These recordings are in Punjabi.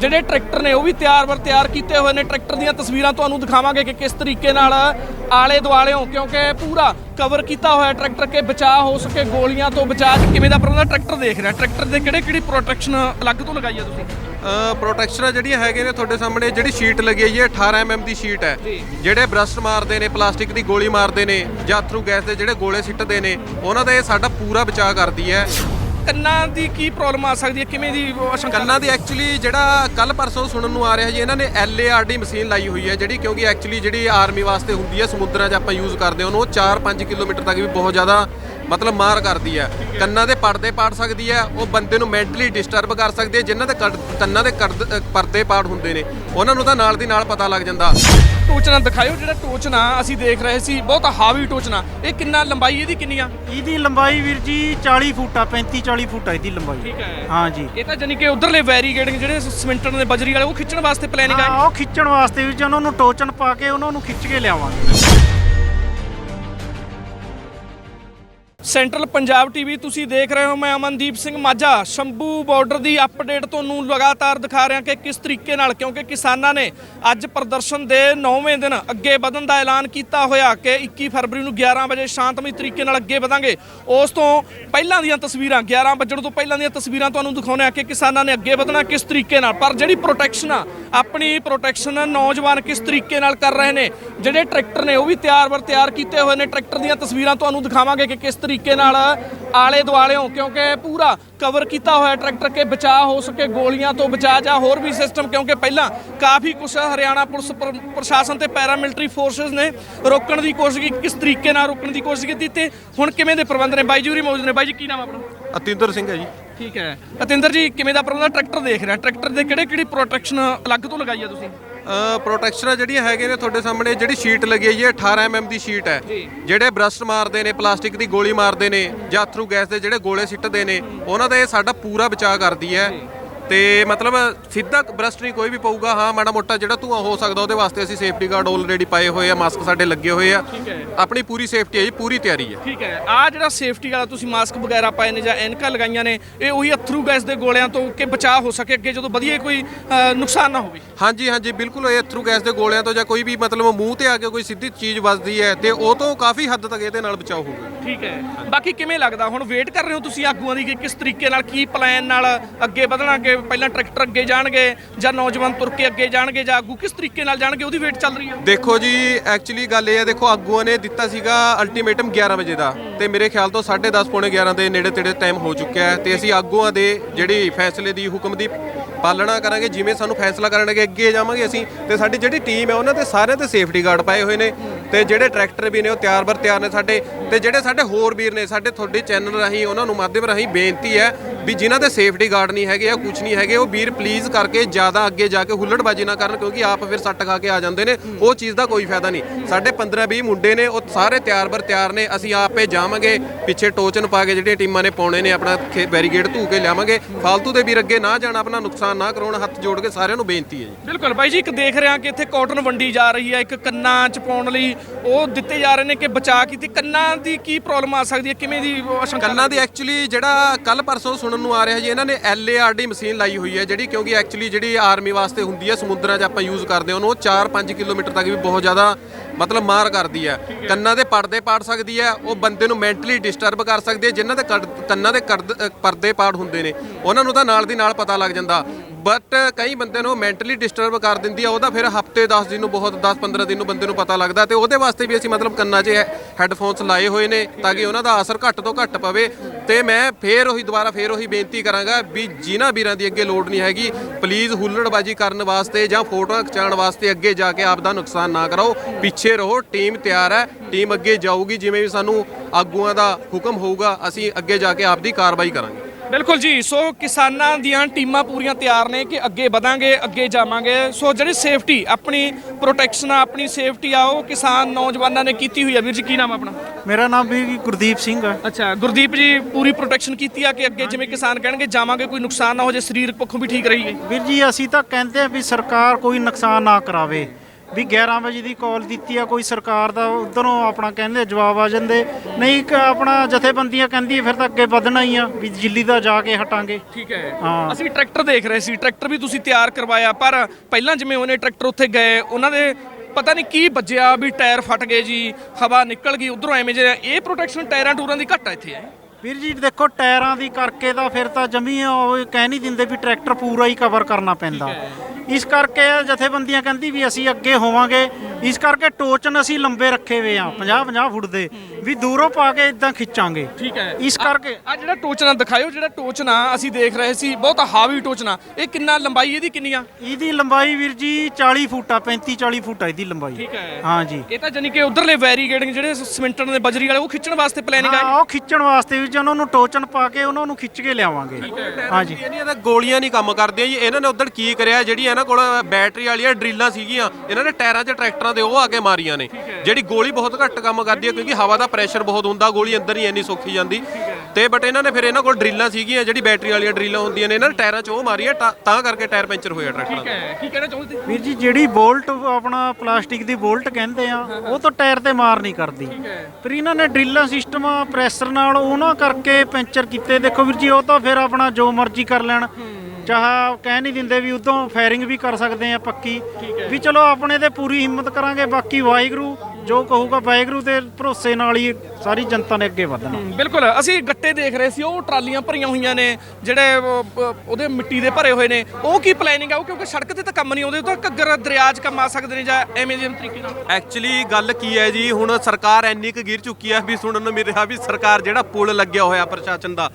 ਜਿਹੜੇ ਟਰੈਕਟਰ ਨੇ ਉਹ ਵੀ ਤਿਆਰ ਬਰ ਤਿਆਰ ਕੀਤੇ ਹੋਏ ਨੇ। ਟਰੈਕਟਰ ਦੀਆਂ ਤਸਵੀਰਾਂ ਤੁਹਾਨੂੰ ਦਿਖਾਵਾਂਗੇ ਕਿ ਕਿਸ ਤਰੀਕੇ ਨਾਲ ਆਲੇ ਦੁਆਲਿਓਂ ਕਿਉਂਕਿ ਪੂਰਾ ਕਵਰ ਕੀਤਾ ਹੋਇਆ ਟਰੈਕਟਰ ਕੇ ਬਚਾਅ ਹੋ ਸਕੇ ਗੋਲੀਆਂ ਤੋਂ ਬਚਾਅ। ਕਿਵੇਂ ਦਾ ਪ੍ਰਬੰਧ ਟਰੈਕਟਰ ਦੇਖ ਰਿਹਾ। ਟਰੈਕਟਰ ਦੇ ਕਿਹੜੇ ਕਿਹੜੀ ਪ੍ਰੋਟੈਕਸ਼ਨ ਅਲੱਗ ਤੋਂ ਲਗਾਈ ਆ ਤੁਸੀਂ? ਪ੍ਰੋਟੈਕਸ਼ਨਾਂ ਜਿਹੜੀਆਂ ਹੈਗੇ ਨੇ ਤੁਹਾਡੇ ਸਾਹਮਣੇ ਜਿਹੜੀ ਸ਼ੀਟ ਲੱਗੀ ਹੋਈ ਹੈ 18 mm ਦੀ ਸ਼ੀਟ ਹੈ। ਜਿਹੜੇ ਬਰਸਟ ਮਾਰਦੇ ਨੇ ਪਲਾਸਟਿਕ ਦੀ ਗੋਲੀ ਮਾਰਦੇ ਨੇ ਜਾਂ ਥਰੂ ਗੈਸ ਦੇ ਜਿਹੜੇ ਗੋਲੇ ਸਿੱਟਦੇ ਨੇ ਉਹਨਾਂ ਦਾ ਇਹ ਸਾਡਾ ਪੂਰਾ ਬਚਾਅ ਕਰਦੀ ਹੈ। ਕੰਨਾਂ ਦੀ ਕੀ ਪ੍ਰੋਬਲਮ ਆ ਸਕਦੀ ਹੈ? ਕਿਵੇਂ ਦੀ ਆਸ਼ੰਕਾ ਕੰਨਾਂ ਦੀ ਐਕਚੁਅਲੀ ਜਿਹੜਾ ਕੱਲ ਪਰਸੋਂ ਸੁਣਨ ਨੂੰ ਆ ਰਿਹਾ ਜੀ ਇਹਨਾਂ ਨੇ LARD ਮਸ਼ੀਨ ਲਾਈ ਹੋਈ ਹੈ ਜਿਹੜੀ ਕਿਉਂਕਿ ਐਕਚੁਅਲੀ ਜਿਹੜੀ ਆਰਮੀ ਵਾਸਤੇ ਹੁੰਦੀ ਹੈ ਸਮੁੰਦਰਾਂ 'ਚ ਆਪਾਂ ਯੂਜ਼ ਕਰਦੇ ਹਾਂ ਉਹਨੂੰ 4-5 ਕਿਲੋਮੀਟਰ ਤੱਕ ਵੀ ਬਹੁਤ ਜ਼ਿਆਦਾ ਮਤਲਬ ਮਾਰ ਕਰਦੀ ਹੈ। ਕੰਨਾਂ ਦੇ ਪਰਦੇ ਪਾੜ ਸਕਦੀ ਹੈ। ਉਹ ਬੰਦੇ ਨੂੰ ਮੈਂਟਲੀ ਡਿਸਟਰਬ ਕਰ ਸਕਦੀ ਹੈ। ਜਿਨ੍ਹਾਂ ਦੇ ਕੰਨਾਂ ਦੇ ਪਰਦੇ ਪਾੜ ਹੁੰਦੇ ਨੇ। ਉਹਨਾਂ ਨੂੰ ਤਾਂ ਨਾਲ ਦੀ ਨਾਲ ਪਤਾ ਲੱਗ ਜਾਂਦਾ। ਟੋਚਨਾ ਦਿਖਾਇਓ ਜਿਹੜਾ ਟੋਚਨਾ ਅਸੀਂ ਦੇਖ ਰਹੇ ਸੀ। ਬਹੁਤ ਹਾਵੀ ਟੋਚਨਾ। ਇਹ ਕਿੰਨਾ ਲੰਬਾਈ ਇਹਦੀ ਕਿੰਨੀ ਆ? ਇਹਦੀ ਲੰਬਾਈ ਵੀਰ ਜੀ 40 ਫੁੱਟ ਆ 35 40 ਫੁੱਟ ਆ ਇਹਦੀ ਲੰਬਾਈ। ਠੀਕ ਹੈ। ਹਾਂ ਜੀ। ਇਹ ਤਾਂ ਜਾਨੀ ਕਿ ਉਧਰਲੇ ਵੈਰੀਗੇਟਿੰਗ ਜਿਹੜੇ ਸਿਮੈਂਟਨ ਦੇ ਬਜਰੀ ਵਾਲੇ ਉਹ ਖਿੱਚਣ ਵਾਸਤੇ ਪਲੈਨਿੰਗ ਆ। ਉਹ ਖਿੱਚਣ ਵਾਸਤੇ ਵੀ ਜੀ ਉਹਨਾਂ ਨੂੰ ਟੋਚਨ ਪਾ ਕੇ ਉਹਨਾਂ ਨੂੰ ਖਿੱਚ ਕੇ ਲਿਆਵਾਂਗੇ। ਸੈਂਟਰਲ ਪੰਜਾਬ ਟੀਵੀ ਤੁਸੀਂ ਦੇਖ ਰਹੇ ਹੋ ਮੈਂ ਅਮਨਦੀਪ ਸਿੰਘ ਮਾਝਾ। ਸ਼ੰਭੂ ਬਾਰਡਰ ਦੀ ਅਪਡੇਟ ਤੁਹਾਨੂੰ ਲਗਾਤਾਰ ਦਿਖਾ ਰਿਹਾ ਕਿ ਕਿਸ ਤਰੀਕੇ ਨਾਲ, ਕਿਉਂਕਿ ਕਿਸਾਨਾਂ ਨੇ ਅੱਜ ਪ੍ਰਦਰਸ਼ਨ ਦੇ 9ਵੇਂ ਦਿਨ ਅੱਗੇ ਵਧਣ ਦਾ ਐਲਾਨ ਕੀਤਾ ਹੋਇਆ ਕਿ 21 ਫਰਵਰੀ ਨੂੰ 11 ਵਜੇ ਸ਼ਾਂਤਮਈ ਤਰੀਕੇ ਨਾਲ ਅੱਗੇ ਵਧਾਂਗੇ। ਉਸ ਤੋਂ ਪਹਿਲਾਂ ਦੀਆਂ ਤਸਵੀਰਾਂ 11 ਵਜਣ ਤੋਂ ਪਹਿਲਾਂ ਦੀਆਂ ਤਸਵੀਰਾਂ ਤੁਹਾਨੂੰ ਦਿਖਾਉਂਦੇ ਆ ਕਿ ਕਿਸਾਨਾਂ ਨੇ ਅੱਗੇ ਵਧਣਾ ਕਿਸ ਤਰੀਕੇ ਨਾਲ। ਪਰ ਜਿਹੜੀ ਪ੍ਰੋਟੈਕਸ਼ਨ ਆ, ਆਪਣੀ ਪ੍ਰੋਟੈਕਸ਼ਨ ਨੌਜਵਾਨ ਕਿਸ ਤਰੀਕੇ ਨਾਲ ਕਰ ਰਹੇ ਨੇ, ਜਿਹੜੇ ਟਰੈਕਟਰ ਨੇ ਉਹ ਵੀ ਤਿਆਰ ਵਰ ਤਿਆਰ ਕੀਤੇ ਹੋਏ ਨੇ। ਟਰੈਕਟਰ ਦੀਆਂ ਤਸਵੀਰਾਂ ਤੁਹਾਨੂੰ ਦਿਖਾਵਾਂਗੇ ਕਿ ਕਿਸ ਤਰੀਕੇ ਨਾਲ ਆਲੇ ਦੁਆਲਿਓਂ ਕਿਉਂਕਿ ਪੂਰਾ ਕਵਰ ਕੀਤਾ ਹੋਇਆ ਟਰੈਕਟਰ ਕੇ ਬਚਾਅ ਹੋ ਸਕੇ ਗੋਲੀਆਂ ਤੋਂ ਬਚਾਅ ਜਾਂ ਹੋਰ ਵੀ ਸਿਸਟਮ ਕਿਉਂਕਿ ਪਹਿਲਾਂ ਕਾਫੀ ਕੁਝ ਹਰਿਆਣਾ ਪੁਲਿਸ ਪ੍ਰ- ਪ੍ਰਸ਼ਾਸਨ ਤੇ ਪੈਰਾਮਿਲਟਰੀ ਫੋਰਸਸ ਨੇ ਰੋਕਣ ਦੀ ਕੋਸ਼ਿਸ਼ ਕੀਤੀ ਕਿਸ ਤਰੀਕੇ ਨਾਲ ਰੋਕਣ ਦੀ ਕੋਸ਼ਿਸ਼ ਕੀਤੀ ਤੇ ਹੁਣ ਕਿਵੇਂ ਦੇ ਪ੍ਰਬੰਧ ਨੇ? ਬਾਈ ਜੂਰੀ ਮੌਜੂਦ ਨੇ। ਬਾਈ ਜੀ ਕੀ ਨਾਮ ਆਪਣਾ? ਅਤਿੰਦਰ ਸਿੰਘ ਹੈ ਜੀ। ਠੀਕ ਹੈ। ਅਤਿੰਦਰ ਜੀ ਕਿਵੇਂ ਦਾ ਪ੍ਰਬੰਧ? ਟਰੈਕਟਰ ਦੇਖ ਰਿਹਾ। ਟਰੈਕਟਰ ਦੇ ਕਿਹੜੇ ਕਿਹੜੀ ਪ੍ਰੋਟੈਕਸ਼ਨ ਅਲੱਗ ਤੋਂ ਲਗਾਈ ਆ ਤੁਸੀਂ? ਪ੍ਰੋਟੈਕਸ਼ਨਾਂ ਜਿਹੜੀਆਂ ਹੈਗੇ ਨੇ ਤੁਹਾਡੇ ਸਾਹਮਣੇ ਜਿਹੜੀ ਸ਼ੀਟ ਲੱਗੀ ਹੋਈ ਹੈ 18 mm ਦੀ ਸ਼ੀਟ ਹੈ। ਜਿਹੜੇ ਬਰਸਟ ਮਾਰਦੇ ਨੇ ਪਲਾਸਟਿਕ ਦੀ ਗੋਲੀ ਮਾਰਦੇ ਨੇ ਜਾਂ ਥਰੂ ਗੈਸ ਦੇ ਜਿਹੜੇ ਗੋਲੇ ਸਿੱਟਦੇ ਨੇ ਉਹਨਾਂ ਦਾ ਇਹ ਸਾਡਾ ਪੂਰਾ ਬਚਾਅ ਕਰਦੀ ਹੈ। ਤੇ ਮਤਲਬ ਸਿੱਧਾ ਬਰਸਟ ਨਹੀਂ ਕੋਈ ਵੀ ਪਊਗਾ ਹਾਂ ਮਾੜਾ ਮੋਟਾ ਜਿਹੜਾ ਧੂਆਂ ਹੋ ਸਕਦਾ ਉਹਦੇ ਵਾਸਤੇ ਅਸੀਂ ਸੇਫਟੀ ਗਾਰਡ ਆਲਰੇਡੀ ਪਾਏ ਹੋਏ ਆ ਮਾਸਕ ਸਾਡੇ ਲੱਗੇ ਹੋਏ ਆ। ਠੀਕ ਹੈ। ਆਪਣੀ ਪੂਰੀ ਸੇਫਟੀ ਹੈ ਜੀ ਪੂਰੀ ਤਿਆਰੀ ਹੈ। ਠੀਕ ਹੈ। ਆ ਜਿਹੜਾ ਸੇਫਟੀ ਵਾਲਾ ਤੁਸੀਂ ਮਾਸਕ ਵਗੈਰਾ ਪਾਏ ਨੇ ਜਾਂ ਐਨਕਾਂ ਲਗਾਈਆਂ ਨੇ ਇਹ ਉਹੀ ਅਥਰੂ ਗੈਸ ਦੇ ਗੋਲਿਆਂ ਤੋਂ ਕਿ ਬਚਾਅ ਹੋ ਸਕੇ ਅੱਗੇ ਜਦੋਂ ਵਧੀਆ ਕੋਈ ਅ, ਨੁਕਸਾਨ ਨਾ ਹੋਵੇ। ਹਾਂਜੀ ਹਾਂਜੀ ਬਿਲਕੁਲ ਇਹ ਥਰੂ ਗੈਸ ਦੇ ਗੋਲਿਆਂ ਤੋਂ ਜਾਂ ਕੋਈ ਵੀ ਮਤਲਬ ਮੂੰਹ ਤੇ ਆ ਕੇ ਕੋਈ ਸਿੱਧੀ ਚੀਜ਼ ਵੱਜਦੀ ਹੈ ਤੇ ਉਹ ਤੋਂ ਕਾਫੀ ਹੱਦ ਤੱਕ ਇਹਦੇ ਨਾਲ ਬਚਾਅ ਹੋਊਗਾ। ਠੀਕ ਹੈ। ਬਾਕੀ ਕਿਵੇਂ ਲੱਗਦਾ? ਹੁਣ ਵੇਟ ਕਰ ਰਹੇ ਹੋ ਤੁਸੀਂ ਆਗੂਆਂ ਦੀ ਕਿ ਕਿਸ ਤਰੀਕੇ ਨਾਲ, ਕੀ ਪਲਾਨ ਨਾਲ ਅੱਗੇ ਵਧਣਾ ਕਿ ਪਹਿਲਾਂ ਟਰੈਕਟਰ ਅੱਗੇ ਜਾਣਗੇ ਜਾਂ ਨੌਜਵਾਨ ਤੁਰ ਕੇ ਅੱਗੇ ਜਾਣਗੇ ਜਾਂ ਆਗੂ ਕਿਸ ਤਰੀਕੇ ਨਾਲ ਜਾਣਗੇ? ਉਹਦੀ ਵੇਟ ਚੱਲ ਰਹੀ ਹੈ। ਦੇਖੋ ਜੀ ਐਕਚੁਅਲੀ ਗੱਲ ਇਹ ਹੈ, ਦੇਖੋ ਆਗੂਆਂ ਨੇ ਦਿੱਤਾ ਸੀਗਾ ਅਲਟੀਮੇਟਮ 11 ਵਜੇ ਦਾ। ਤੇ ਮੇਰੇ ਖਿਆਲ ਤੋਂ 10:30 ਪੌਣੇ 11 ਦੇ ਨੇੜੇ ਤੇੜੇ ਟਾਈਮ ਹੋ ਚੁੱਕਿਆ ਹੈ। ਤੇ ਅਸੀਂ ਆਗੂਆਂ ਦੇ ਜਿਹੜੀ ਫੈਸਲੇ ਦੀ ਹੁਕਮ ਦੀ ਪਾਲਣਾ ਕਰਾਂਗੇ, ਜਿਵੇਂ ਸਾਨੂੰ ਫੈਸਲਾ ਕਰਨਗੇ, ਅੱਗੇ ਜਾਵਾਂਗੇ ਅਸੀਂ ਤੇ ਸਾਡੀ ਜਿਹੜੀ ਟੀਮ ਹੈ ਉਹਨਾਂ ਤੇ ਸਾਰਿਆਂ ਤੇ ਸੇਫਟੀ ਗਾਰਡ ਪਾਏ ਹੋਏ ਨੇ ਤੇ ਜਿਹੜੇ ਟਰੈਕਟਰ ਵੀ ਨੇ ਉਹ ਤਿਆਰ ਬਰ ਤਿਆਰ ਨੇ ਸਾਡੇ ਤੇ ਜਿਹੜੇ ਸਾਡੇ ਹੋਰ ਵੀਰ ਨੇ, ਸਾਡੇ ਤੁਹਾਡੇ ਚੈਨਲ ਰਾਹੀਂ, ਉਹਨਾਂ ਨੂੰ ਮਾਧਿਅਮ ਰਾਹੀਂ ਬੇਨਤੀ ਹੈ ਵੀ ਜਿਨ੍ਹਾਂ ਦੇ ਸੇਫਟੀ ਗਾਰਡ ਨਹੀਂ ਹੈਗੇ ਆ ਕੁਝ ਨਹੀਂ ਹੈਗੇ ਉਹ ਵੀਰ ਪਲੀਜ਼ ਕਰਕੇ ਜ਼ਿਆਦਾ ਅੱਗੇ ਜਾ ਕੇ ਹੁੱਲੜਬਾਜੀ ਨਾ ਕਰਨ ਕਿਉਂਕਿ ਆਪ ਫਿਰ ਸੱਟ ਖਾ ਕੇ ਆ ਜਾਂਦੇ ਨੇ ਉਹ ਚੀਜ਼ ਦਾ ਕੋਈ ਫਾਇਦਾ ਨਹੀਂ। ਸਾਡੇ 15 20 ਮੁੰਡੇ ਨੇ ਉਹ ਸਾਰੇ ਤਿਆਰ ਬਰ ਤਿਆਰ ਨੇ ਅਸੀਂ ਆਪੇ ਜਾਵਾਂਗੇ ਪਿੱਛੇ ਟੋਚਨ ਪਾ ਕੇ ਜਿਹੜੀਆਂ ਟੀਮਾਂ ਨੇ ਪਾਉਣੇ ਨੇ ਆਪਣਾ ਬੈਰੀਗੇਡ ਧੂ ਕੇ ਲਿਆਵਾਂਗੇ। ਫालतू ਦੇ ਵੀਰ ਅੱਗੇ ਨਾ ਜਾਣ ਆਪਣਾ ਨੁਕਸਾਨ ਨਾ ਕਰਾਉਣ ਹੱਥ ਜੋੜ ਕੇ ਸਾਰਿਆਂ ਨੂੰ ਬੇਨਤੀ ਹੈ ਜੀ। ਬਿਲਕੁਲ ਬਾਈ ਜੀ ਇੱਕ ਦੇਖ ਰਿਹਾ ਕਿ ਇੱਥੇ ਕਾਟਨ ਵੰਡੀ ਜਾ ਰਹੀ ਹੈ ਇੱਕ ਕੰਨਾਂ ਚ ਪਾਉਣ ਲਈ ਉਹ ਦਿੱਤੇ ਜਾ ਰਹੇ ਨੇ ਕਿ ਬਚਾ ਕੀਤੀ। ਕੰਨਾਂ ਦੀ ਕੀ ਪ੍ਰੋਬਲਮ ਆ ਸਕਦੀ ਹੈ? ਕਿਵੇਂ ਦੀ ਕੰਨਾਂ ਦੀ ਐਕਚੁਅਲੀ ਜਿਹੜਾ ਕੱਲ ਪਰਸੋਂ ਸੁਣਨ ਨੂੰ ਆ ਰਿਹਾ ਜੀ। ਇਹਨਾਂ ਨੇ LARD ਮਸ਼ੀਨ ਲਾਈ ਹੋਈ ਹੈ, ਜਿਹੜੀ ਕਿਉਂਕਿ ਐਕਚੁਅਲੀ ਜਿਹੜੀ ਆਰਮੀ ਵਾਸਤੇ ਹੁੰਦੀ ਹੈ, ਸਮੁੰਦਰਾਂ 'ਚ ਆਪਾਂ ਯੂਜ਼ ਕਰਦੇ ਹਾਂ, ਉਹਨੂੰ 4-5 ਕਿਲੋਮੀਟਰ ਤੱਕ ਵੀ ਬਹੁਤ ਜ਼ਿਆਦਾ ਮਤਲਬ ਮਾਰ ਕਰਦੀ ਹੈ। ਕੰਨਾਂ ਦੇ ਪਰਦੇ ਪਾੜ ਸਕਦੀ ਹੈ, ਉਹ ਬੰਦੇ ਨੂੰ ਮੈਂਟਲੀ ਡਿਸਟਰਬ ਕਰ ਸਕਦੀ ਹੈ, ਜਿਨ੍ਹਾਂ ਦੇ ਕੱਡ- ਕੰਨਾਂ ਦੇ ਕਰਦ- ਪਰਦੇ ਪਾੜ ਹੁੰਦੇ ਨੇ, ਉਹਨਾਂ ਨੂੰ ਤਾਂ ਨਾਲ ਦੀ ਨਾਲ ਪਤਾ ਲੱਗ ਜਾਂਦਾ। ਬਟ ਕਈ ਬੰਦੇ ਨੂੰ ਮੈਂਟਲੀ ਡਿਸਟਰਬ ਕਰ ਦਿੰਦੀ ਆ ਉਹਦਾ ਫਿਰ ਹਫ਼ਤੇ 10 ਦਿਨ ਨੂੰ ਬਹੁਤ 10-15 ਦਿਨ ਨੂੰ ਬੰਦੇ ਨੂੰ ਪਤਾ ਲੱਗਦਾ ਤੇ ਉਹਦੇ ਵਾਸਤੇ ਵੀ ਅਸੀਂ ਮਤਲਬ ਕੰਨਾਂ 'ਚ ਹੈੱਡਫੋਨਸ ਲਾਏ ਹੋਏ ਨੇ ਤਾਂ ਕਿ ਉਹਨਾਂ ਦਾ ਅਸਰ ਘੱਟ ਤੋਂ ਘੱਟ ਪਵੇ ਤੇ ਮੈਂ ਫੇਰ ਉਹੀ, ਦੁਬਾਰਾ ਫੇਰ ਉਹੀ ਬੇਨਤੀ ਕਰਾਂਗਾ ਵੀ ਜਿਨ੍ਹਾਂ ਵੀਰਾਂ ਦੀ ਅੱਗੇ ਲੋੜ ਨਹੀਂ ਹੈਗੀ ਪਲੀਜ਼ ਹੁੱਲੜਬਾਜੀ ਕਰਨ ਵਾਸਤੇ ਜਾਂ ਫੋਟੋਆਂ ਖਿਚਾਉਣ ਵਾਸਤੇ ਅੱਗੇ ਜਾ ਕੇ ਆਪ ਦਾ ਨੁਕਸਾਨ ਨਾ ਕਰਾਓ ਪਿੱਛੇ ਰਹੋ ਟੀਮ ਤਿਆਰ ਹੈ ਟੀਮ ਅੱਗੇ ਜਾਊਗੀ, ਜਿਵੇਂ ਵੀ ਸਾਨੂੰ ਆਗੂਆਂ ਦਾ ਹੁਕਮ ਹੋਊਗਾ, ਅਸੀਂ ਅੱਗੇ ਜਾ ਕੇ ਆਪ ਦੀ ਕਾਰਵਾਈ ਕਰਾਂਗੇ। ਬਿਲਕੁਲ ਜੀ ਸੋ ਕਿਸਾਨਾਂ ਦੀਆਂ ਟੀਮਾਂ ਪੂਰੀਆਂ ਤਿਆਰ ਨੇ ਕਿ ਅੱਗੇ ਵਧਾਂਗੇ ਅੱਗੇ ਜਾਵਾਂਗੇ। ਸੋ ਜਿਹੜੀ ਸੇਫਟੀ ਆਪਣੀ ਪ੍ਰੋਟੈਕਸ਼ਨ ਆ ਆਪਣੀ ਸੇਫਟੀ ਆ ਉਹ ਕਿਸਾਨ ਨੌਜਵਾਨਾਂ ਨੇ ਕੀਤੀ ਹੋਈ ਆ। ਵੀਰ ਜੀ ਕੀ ਨਾਮ ਆ ਆਪਣਾ? ਮੇਰਾ ਨਾਮ ਵੀ ਗੁਰਦੀਪ ਸਿੰਘ ਹੈ ਅੱਛਾ ਗੁਰਦੀਪ ਜੀ ਪੂਰੀ ਪ੍ਰੋਟੈਕਸ਼ਨ ਕੀਤੀ ਆ ਕਿ ਅੱਗੇ ਜਿਵੇਂ ਕਿਸਾਨ ਕਹਿਣਗੇ ਜਾਵਾਂਗੇ ਕੋਈ ਨੁਕਸਾਨ ਨਾ ਹੋ ਜੇ ਸਰੀਰਕ ਪੱਖੋਂ ਵੀ ਠੀਕ ਰਹੀਏ? ਵੀਰ ਜੀ ਅਸੀਂ ਤਾਂ ਕਹਿੰਦੇ ਆ ਵੀ ਸਰਕਾਰ ਕੋਈ ਨੁਕਸਾਨ ਨਾ ਕਰਾਵੇ। ਵੀ 11 ਵਜੇ ਦੀ ਕਾਲ ਦਿੱਤੀ ਆ ਕੋਈ ਸਰਕਾਰ ਦਾ ਉਧਰੋਂ ਆਪਣਾ ਕਹਿੰਦੇ ਜਵਾਬ ਆ ਜਾਂਦੇ। ਨਹੀਂ ਇੱਕ ਆਪਣਾ ਜਥੇਬੰਦੀਆਂ ਕਹਿੰਦੀ ਫਿਰ ਤਾਂ ਅੱਗੇ ਵਧਣਾ ਹੀ ਆ ਵੀ ਦਿੱਲੀ ਦਾ ਜਾ ਕੇ ਹਟਾਂਗੇ। ਠੀਕ ਹੈ। ਹਾਂ। ਅਸੀਂ ਟਰੈਕਟਰ ਦੇਖ ਰਹੇ ਸੀ ਟਰੈਕਟਰ ਵੀ ਤੁਸੀਂ ਤਿਆਰ ਕਰਵਾਇਆ ਪਰ ਪਹਿਲਾਂ ਜਿਵੇਂ ਉਹਨੇ ਟਰੈਕਟਰ ਉੱਥੇ ਗਏ ਉਹਨਾਂ ਦੇ ਪਤਾ ਨਹੀਂ ਕੀ ਵੱਜਿਆ ਵੀ ਟਾਇਰ ਫਟ ਗਏ ਜੀ ਹਵਾ ਨਿਕਲ ਗਈ ਉਧਰੋਂ ਐਵੇਂ ਜਿਹਾ ਇਹ ਪ੍ਰੋਟੈਕਸ਼ਨ ਟਾਇਰਾਂ ਟੂਰਾਂ ਦੀ ਘੱਟ ਆ ਇੱਥੇ ਹੈ? ਵੀਰ ਜੀ ਦੇਖੋ ਟਾਇਰਾਂ ਦੀ ਕਰਕੇ ਤਾਂ ਫਿਰ ਤਾਂ ਜਮੀ ਉਹ ਕਹਿ ਨਹੀਂ ਦਿੰਦੇ ਵੀ ਟਰੈਕਟਰ ਪੂਰਾ ਹੀ ਕਵਰ ਕਰਨਾ ਪੈਂਦਾ। ਇਸ ਕਰਕੇ ਜਥੇਬੰਦੀਆਂ ਕਹਿੰਦੀ ਵੀ ਅਸੀਂ ਅੱਗੇ ਹੋਵਾਂਗੇ। ਇਸ ਕਰਕੇ ਟੋਚਨ ਅਸੀਂ ਲੰਬੇ ਰੱਖੇ ਹੋਏ ਆ 50 50 ਫੁੱਟ ਦੇ ਵੀ ਦੂਰੋਂ ਪਾ ਕੇ ਇਦਾਂ ਖਿੱਚਾਂਗੇ। ਠੀਕ ਹੈ। ਇਸ ਕਰਕੇ ਆ ਜਿਹੜਾ ਟੋਚਨਾ ਦਿਖਾਇਓ ਜਿਹੜਾ ਟੋਚਨਾ ਅਸੀਂ ਦੇਖ ਰਹੇ ਸੀ ਬਹੁਤ ਹਾਵੀ ਟੋਚਨਾ। ਇਹ ਕਿੰਨਾ ਲੰਬਾਈ ਇਹਦੀ ਕਿੰਨੀ ਆ? ਇਹਦੀ ਲੰਬਾਈ ਵੀਰ ਜੀ 40 ਫੁੱਟ ਆ 35 40 ਫੁੱਟ ਆ ਇਹਦੀ ਲੰਬਾਈ। ਠੀਕ ਹੈ। ਹਾਂ ਜੀ। ਇਹ ਤਾਂ ਜਾਨੀ ਕਿ ਉਧਰਲੇ ਵੈਰੀਗੇਟਿੰਗ ਜਿਹੜੇ ਸਿਮੈਂਟਨ ਦੇ ਬਜਰੀ ਵਾਲੇ ਉਹ ਖਿੱਚਣ ਵਾਸਤੇ ਪਲੈਨਿੰਗ ਆ। ਹਾਂ ਉਹ ਖਿੱਚਣ ਵਾਸਤੇ ਵੀ ਜੀ ਉਹਨਾਂ ਨੂੰ ਟੋਚਨ ਪਾ ਕੇ ਉਹਨਾਂ ਨੂੰ ਖਿੱਚ ਕੇ ਲਿਆਵਾਂਗੇ। ਹਾਂ। ਜੀ। ਇਹਨੀਆਂ ਤਾਂ ਗੋਲੀਆਂ ਨਹੀਂ ਕੰਮ ਕਰਦੀਆਂ ਜੀ ਇਹਨਾਂ ਨੇ ਉਦੋਂ ਕੀ ਕਰਿਆ ਜਿਹੜੀ ਇਹਨਾਂ ਕੋਲ ਬੈਟਰੀ ਵਾਲੀਆਂ ਡਰਿੱਲਾਂ ਸੀਗੀਆਂ ਇਹਨਾਂ ਨੇ ਟਾਇਰਾਂ 'ਚ ਟਰੈਕਟਰਾਂ ਦੇ ਉਹ ਆ ਕੇ ਮਾਰੀਆਂ ਨੇ। ਜਿਹੜੀ ਗੋਲੀ ਬਹੁਤ ਘੱਟ ਕੰਮ ਕਰਦੀ ਹੈ ਕਿਉਂਕਿ ਹਵਾ ਦਾ ਪ੍ਰੈਸ਼ਰ ਬਹੁਤ ਹੁੰਦਾ ਗੋਲੀ ਅੰਦਰ ਹੀ ਇੰਨੀ ਸੌਖੀ ਜਾਂਦੀ। ਤੇ ਬਟ ਇਹਨਾਂ ਨੇ ਫਿਰ ਇਹਨਾਂ ਕੋਲ ਡਰਿੱਲਾਂ ਸੀਗੀਆਂ ਜਿਹੜੀ ਬੈਟਰੀ ਵਾਲੀਆਂ ਡਰਿੱਲਾਂ ਹੁੰਦੀਆਂ ਨੇ ਇਹਨਾਂ ਨੇ ਟਾਇਰਾਂ 'ਚ ਉਹ ਮਾਰੀਆਂ ਤਾਂ- ਤਾਂ ਕਰਕੇ ਟਾਇਰ ਪੈਂਚਰ ਹੋਇਆ ਟਰੈਕਟਰਾਂ ਦਾ। ਹੈ। ਕੀ ਕਹਿਣਾ ਚਾਹੁੰਦੇ? ਵੀਰ ਜੀ ਜਿਹੜੀ ਬੋਲਟ ਆਪਣਾ ਪਲਾਸਟਿਕ ਦੀ ਬੋਲਟ ਕਹਿੰਦੇ ਆ ਉਹ ਤਾਂ ਟਾਇਰ ਤੇ ਮਾਰ ਨਹੀਂ ਕਰਦੀ। ਪਰ ਇਹਨਾਂ ਨੇ ਡਰਿੱਲਾਂ ਸਿਸਟਮ ਪ੍ਰੈਸ਼ਰ ਨਾਲ ਉਹਨਾਂ ਕਰਕੇ ਪੈਂਚਰ ਕੀਤੇ। ਦੇਖੋ ਵੀਰ ਜੀ ਉਹ ਤਾਂ ਫਿਰ ਆਪਣਾ ਜੋ ਮਰਜ਼ੀ ਕਰ ਲੈਣ। ਚਾਹ ਕਹਿ ਨਹੀਂ ਦਿੰਦੇ ਵੀ ਉਦੋਂ ਫਾਇਰਿੰਗ ਵੀ ਕਰ ਸਕਦੇ ਆ ਪੱਕੀ। ਵੀ ਚਲੋ ਆਪਣੇ ਤੇ ਪੂਰੀ ਹਿੰਮਤ ਕਰਾਂਗੇ ਬਾਕੀ ਵਾਹਿਗੁਰੂ ਜੋ ਕਹੂਗਾ ਵਾਹਿਗੁਰੂ ਦੇ ਭਰੋਸੇ ਨਾਲ ਹੀ ਸਾਰੀ ਜਨਤਾ ਨੇ ਅੱਗੇ ਵਧਣਾ। ਬਿਲਕੁਲ ਅਸੀਂ ਗੱਟੇ ਦੇਖ ਰਹੇ ਸੀ ਉਹ ਟਰਾਲੀਆਂ ਭਰੀਆਂ ਹੋਈਆਂ ਨੇ ਜਿਹੜੇ ਉਹਦੇ ਮਿੱਟੀ ਦੇ ਭਰੇ ਹੋਏ ਨੇ। ਉਹ ਕੀ ਪਲੈਨਿੰਗ ਆ? ਉਹ ਕਿਉਂਕਿ ਸੜਕ ਤੇ ਤਾਂ ਕੰਮ ਨਹੀਂ ਆਉਂਦੇ ਉਹ ਤਾਂ ਘੱਗਰ ਦਰਿਆ 'ਚ ਕੰਮ ਆ ਸਕਦੇ ਨੇ ਜਾਂ ਐਵੇਂ ਜਿਹੇ ਤਰੀਕੇ ਨਾਲ? ਐਕਚੁਅਲੀ ਗੱਲ ਕੀ ਹੈ ਜੀ ਹੁਣ ਸਰਕਾਰ ਇੰਨੀ ਕੁ ਗਿਰ ਚੁੱਕੀ ਹੈ ਵੀ ਸੁਣਨ ਨੂੰ ਮਿਲ ਰਿਹਾ ਵੀ ਸਰਕਾਰ ਜਿਹੜਾ ਪੁਲ ਲੱਗਿਆ ਹੋਇਆ ਪ੍ਰਸ਼ਾਸਨ ਦਾ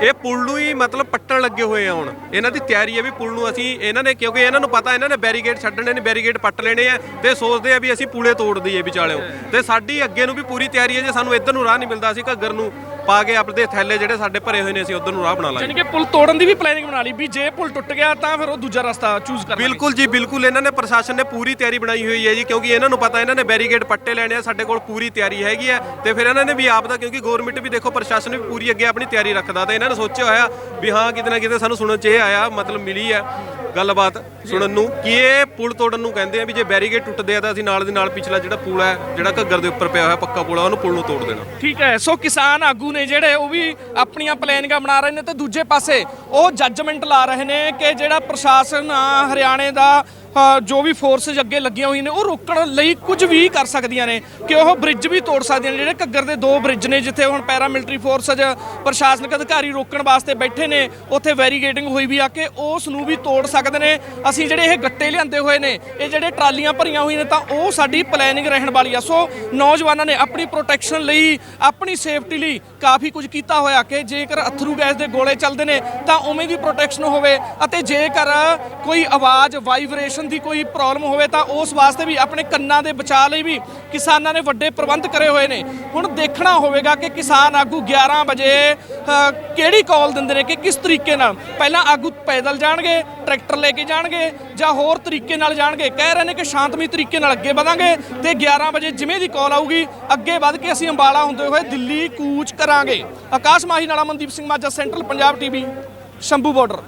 ਇਹ ਪੁਲ ਨੂੰ ਹੀ ਮਤਲਬ ਪੱਟਣ ਲੱਗੇ ਹੋਏ ਆ ਹੁਣ। ਇਹਨਾਂ ਦੀ ਤਿਆਰੀ ਹੈ ਵੀ ਪੁਲ ਨੂੰ ਅਸੀਂ ਇਹਨਾਂ ਨੇ ਕਿਉਂਕਿ ਇਹਨਾਂ ਨੂੰ ਪਤਾ ਇਹਨਾਂ ਨੇ ਬੈਰੀਗੇਡ ਛੱਡਣੇ ਨੇ ਬੈਰੀਗੇਡ ਪੱਟ ਲੈਣੇ ਆ ਤੇ ਸੋਚਦੇ ਆ ਵੀ ਅਸੀਂ ਪੁਲੇ ਤੋੜ ਦਈਏ ਵਿਚਾਲਿਓ ਤੇ ਸਾਡੀ ਅੱਗੇ ਨੂੰ ਵੀ ਪੂਰੀ ਤਿਆਰੀ ਹੈ ਜੇ ਸਾਨੂੰ ਇੱਧਰ ਨੂੰ ਰਾਹ ਨਹੀਂ ਮਿਲਦਾ ਅਸੀਂ ਘੱਗਰ ਨੂੰ ਪਾ ਕੇ ਆਪਣੇ ਥੈਲੇ ਜਿਹੜੇ ਸਾਡੇ ਭਰੇ ਹੋਏ ਨੇ ਅਸੀਂ ਉੱਧਰ ਨੂੰ ਰਾਹ ਬਣਾ ਲਾਂਗੇ। ਯਾਨੀ ਕਿ ਪੁਲ ਤੋੜਨ ਦੀ ਵੀ ਪਲੈਨਿੰਗ ਬਣਾ ਲਈ ਵੀ ਜੇ ਪੁਲ ਟੁੱਟ ਗਿਆ ਤਾਂ ਫਿਰ ਉਹ ਦੂਜਾ ਰਸਤਾ ਚੂਜ਼ ਕਰਨਾ ਬਿਲਕੁਲ ਜੀ ਬਿਲਕੁਲ। ਇਹਨਾਂ ਨੇ ਪ੍ਰਸ਼ਾਸਨ ਨੇ ਪੂਰੀ ਤਿਆਰੀ ਬਣਾਈ ਹੋਈ ਹੈ ਜੀ ਕਿਉਂਕਿ ਇਹਨਾਂ ਨੂੰ ਪਤਾ ਇਹਨਾਂ ਨੇ ਬੈਰੀਗੇਡ ਪੱਟੇ ਲੈਣੇ ਆ ਸਾਡੇ ਕੋਲ ਪੂਰੀ ਤਿਆਰੀ ਹੈਗੀ ਹੈ। ਤੇ ਫਿਰ ਇਹਨਾਂ ਨੇ ਵੀ ਆਪ ਦਾ ਕਿਉਂਕਿ ਗਵਰਨਮੈਂਟ ਵੀ ਦੇਖੋ ਪ੍ਰਸ਼ਾਸਨ ਵੀ ਪੂਰੀ ਅੱਗੇ ਆਪਣੀ ਤਿਆਰੀ ਰੱਖਦਾ ਤੇ ਇਹਨਾਂ ਨੇ ਸੋਚਿਆ ਹੋਇਆ ਵੀ ਹਾਂ ਕਿਤੇ ਨਾ ਕਿਤੇ ਸਾਨੂੰ ਸੁਣਨ ਚ ਇਹ ਆਇਆ ਮਤਲਬ ਮਿਲੀ ਹੈ। ਗੱਲਬਾਤ ਸੁਣਨ ਨੂੰ ਕਿ ਇਹ ਪੁਲ ਤੋੜਨ ਨੂੰ ਕਹਿੰਦੇ ਆ ਵੀ ਜੇ ਬੈਰੀਗੇਡ ਟੁੱਟਦੇ ਆ ਤਾਂ ਅਸੀਂ ਨਾਲ ਦੇ ਨਾਲ ਪਿਛਲਾ ਜਿਹੜਾ ਪੁਲ ਹੈ, ਜਿਹੜਾ ਘੱਗਰ ਦੇ ਉੱਪਰ ਪਿਆ ਹੋਇਆ ਪੱਕਾ ਪੁਲ ਆ, ਉਹਨੂੰ ਪੁਲ ਨੂੰ ਤੋੜ ਦੇਣਾ। ਠੀਕ ਹੈ, ਸੋ ਕਿਸਾਨ ਆਗੂ ਨੇ ਜਿਹੜੇ ਉਹ ਵੀ ਆਪਣੀਆਂ ਪਲੈਨਿੰਗਾਂ ਬਣਾ ਰਹੇ ਨੇ ਤੇ ਦੂਜੇ ਪਾਸੇ ਉਹ ਜੱਜਮੈਂਟ ਲਾ ਰਹੇ ਨੇ ਕਿ ਜਿਹੜਾ ਪ੍ਰਸ਼ਾਸਨ ਆ ਹਰਿਆਣੇ ਦਾ ਜੋ ਵੀ ਫੋਰਸਸ ਅੱਗੇ ਲੱਗੀਆਂ ਹੋਈਆਂ ਨੇ, ਉਹ ਰੋਕਣ ਲਈ ਕੁਝ ਵੀ ਕਰ ਸਕਦੀਆਂ ਨੇ। ਕਿ ਉਹ ਬ੍ਰਿਜ ਵੀ ਤੋੜ ਸਕਦੀਆਂ ਨੇ, ਜਿਹੜੇ ਘੱਗਰ ਦੇ ਦੋ ਬ੍ਰਿਜ ਨੇ, ਜਿੱਥੇ ਹੁਣ ਪੈਰਾ ਮਿਲਟਰੀ ਫੋਰਸਸ ਪ੍ਰਸ਼ਾਸਨਿਕ ਅਧਿਕਾਰੀ ਰੋਕਣ ਵਾਸਤੇ ਬੈਠੇ ਨੇ, ਉੱਥੇ ਵੈਰੀਗੇਟਿੰਗ ਹੋਈ ਵੀ ਆ ਕਿ ਉਸ ਨੂੰ ਵੀ ਤੋੜ ਸਕਦੇ ਨੇ। ਅਸੀਂ ਜਿਹੜੇ ਇਹ ਗੱਟੇ ਲਿਆਂਦੇ ਹੋਏ ਨੇ, ਇਹ ਜਿਹੜੇ ਟਰਾਲੀਆਂ ਭਰੀਆਂ ਹੋਈਆਂ ਨੇ, ਤਾਂ ਉਹ ਸਾਡੀ ਪਲੈਨਿੰਗ ਰਹਿਣ ਵਾਲੀ ਆ। ਸੋ ਨੌਜਵਾਨਾਂ ਨੇ ਆਪਣੀ ਪ੍ਰੋਟੈਕਸ਼ਨ ਲਈ, ਆਪਣੀ ਸੇਫਟੀ ਲਈ ਕਾਫੀ ਕੁਝ ਕੀਤਾ ਹੋਇਆ ਕਿ ਜੇਕਰ ਅਥਰੂ ਗੈਸ ਦੇ ਗੋਲੇ ਚੱਲਦੇ ਨੇ, ਤਾਂ ਉਵੇਂ ਦੀ ਪ੍ਰੋਟੈਕਸ਼ਨ ਹੋਵੇ ਅਤੇ ਜੇਕਰ ਕੋਈ ਆਵਾਜ਼ ਵਾਈਬ੍ਰੇਸ਼ਨ ਦੀ ਕੋਈ ਪ੍ਰੋਬਲਮ ਹੋਵੇ ਤਾਂ ਉਸ ਵਾਸਤੇ ਵੀ ਆਪਣੇ ਕੰਨਾਂ ਦੇ ਬਚਾਅ ਲਈ ਵੀ ਕਿਸਾਨਾਂ ਨੇ ਵੱਡੇ ਪ੍ਰਬੰਧ ਕਰੇ ਹੋਏ ਨੇ। ਹੁਣ ਦੇਖਣਾ ਹੋਵੇਗਾ ਕਿ ਕਿਸਾਨ ਆਗੂ 11 ਵਜੇ ਕਿਹੜੀ ਕਾਲ ਦਿੰਦੇ ਨੇ ਕਿ ਕਿਸ ਤਰੀਕੇ ਨਾਲ? ਪਹਿਲਾਂ ਆਗੂ ਪੈਦਲ ਜਾਣਗੇ, ਟਰੈਕਟਰ ਲੈ ਕੇ ਜਾਣਗੇ ਜਾਂ ਹੋਰ ਤਰੀਕੇ ਨਾਲ ਜਾਣਗੇ? ਕਹਿ ਰਹੇ ਨੇ ਕਿ ਸ਼ਾਂਤਮਈ ਤਰੀਕੇ ਨਾਲ ਅੱਗੇ ਵਧਾਂਗੇ ਤੇ 11 ਵਜੇ ਜਿਵੇਂ ਦੀ ਕਾਲ ਆਊਗੀ, ਅੱਗੇ ਵੱਧ ਕੇ ਅਸੀਂ ਅੰਬਾਲਾ ਹੁੰਦੇ ਹੋਏ ਦਿੱਲੀ, ਕੂਚ ਕਰਾਂਗੇ। ਆਕਾਸ਼ ਮਾਹੀ ਨਾਲ Amandeep Singh Majha, central Punjab TV, Shambhu border